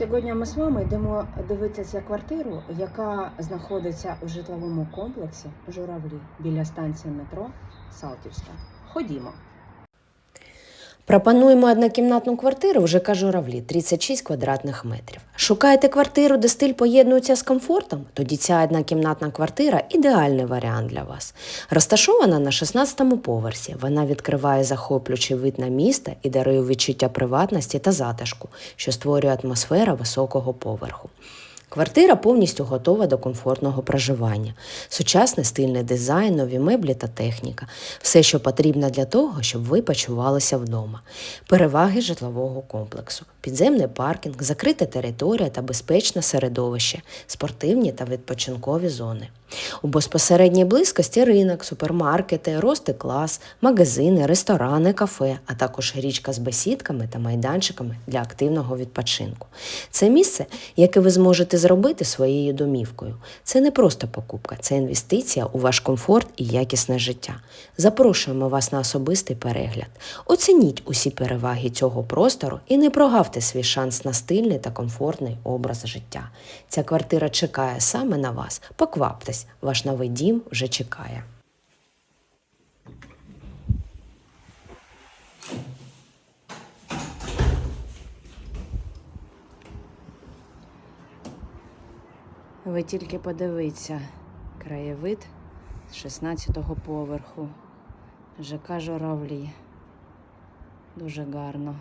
Сьогодні ми з вами йдемо дивитися квартиру, яка знаходиться у житловому комплексі Журавлі біля станції метро Салтівська. Ходімо. Пропонуємо однокімнатну квартиру в ЖК Журавлі 36 квадратних метрів. Шукаєте квартиру, де стиль поєднується з комфортом? Тоді ця однокімнатна квартира ідеальний варіант для вас. Розташована на 16-му поверсі. Вона відкриває захоплюючий вид на місто і дарує відчуття приватності та затишку, що створює атмосфера високого поверху. Квартира повністю готова до комфортного проживання. Сучасний стильний дизайн, нові меблі та техніка. Все, що потрібно для того, щоб ви почувалися вдома. Переваги житлового комплексу: підземний паркінг, закрита територія та безпечне середовище, спортивні та відпочинкові зони. У безпосередній близькості ринок, супермаркети, рости клас, магазини, ресторани, кафе, а також річка з бесідками та майданчиками для активного відпочинку. Це місце, яке ви зможете зробити своєю домівкою. Це не просто покупка, це інвестиція у ваш комфорт і якісне життя. Запрошуємо вас на особистий перегляд. Оцініть усі переваги цього простору і не прогавте свій шанс на стильний та комфортний образ життя. Ця квартира чекає саме на вас. Покваптесь, ваш новий дім вже чекає. Ви тільки подивіться краєвид з 16-го поверху. ЖК Журавлі. Дуже гарно.